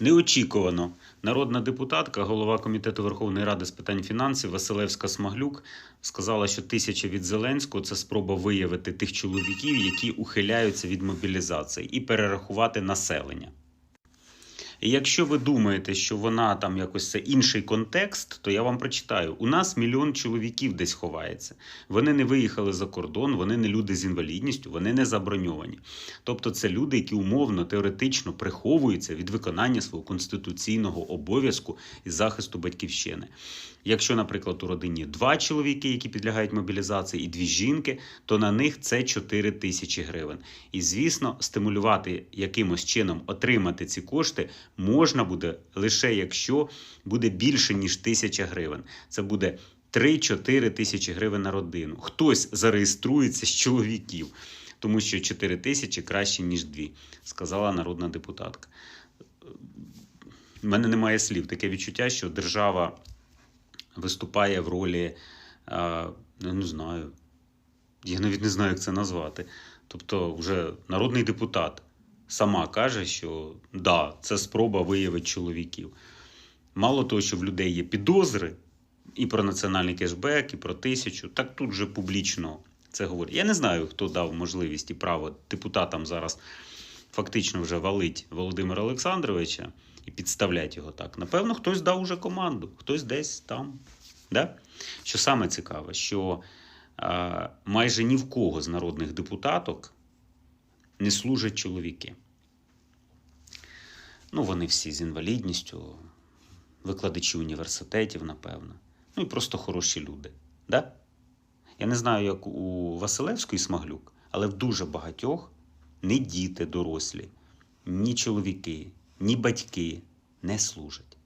Неочікувано народна депутатка, голова комітету Верховної Ради з питань фінансів Василевська Смаглюк сказала, що тисяча від Зеленського це спроба виявити тих чоловіків, які ухиляються від мобілізації, і перерахувати населення. І якщо ви думаєте, що вона там якось це інший контекст, то я вам прочитаю: у нас мільйон чоловіків десь ховається. Вони не виїхали за кордон, вони не люди з інвалідністю, вони не заброньовані. Тобто, це люди, які умовно теоретично приховуються від виконання свого конституційного обов'язку і захисту батьківщини. Якщо, наприклад, у родині два чоловіки, які підлягають мобілізації, і дві жінки, то на них це 4 тисячі гривень. І звісно, стимулювати якимось чином отримати ці кошти можна буде лише якщо буде більше ніж тисяча гривень. Це буде 3-4 тисячі гривень на родину. Хтось зареєструється з чоловіків, тому що 4 тисячі краще ніж 2, сказала народна депутатка. У мене немає слів. Таке відчуття, що держава виступає в ролі, я не знаю, я навіть не знаю, як це назвати. Тобто, вже народний депутат сама каже, що да, це спроба виявити чоловіків. Мало того, що в людей є підозри і про національний кешбек, і про тисячу, так тут же публічно це говорить. Я не знаю, хто дав можливість і право депутатам зараз фактично вже валить Володимира Олександровича і підставлять його так. Напевно, хтось дав уже команду, хтось десь там. Да? Що саме цікаве, що а, майже ні в кого з народних депутаток не служать чоловіки. Ну, вони всі з інвалідністю, викладачі університетів, напевно. Ну і просто хороші люди. Да? Я не знаю, як у Василевської Смаглюк, але в дуже багатьох ні діти дорослі, ні чоловіки, ні батьки не служать.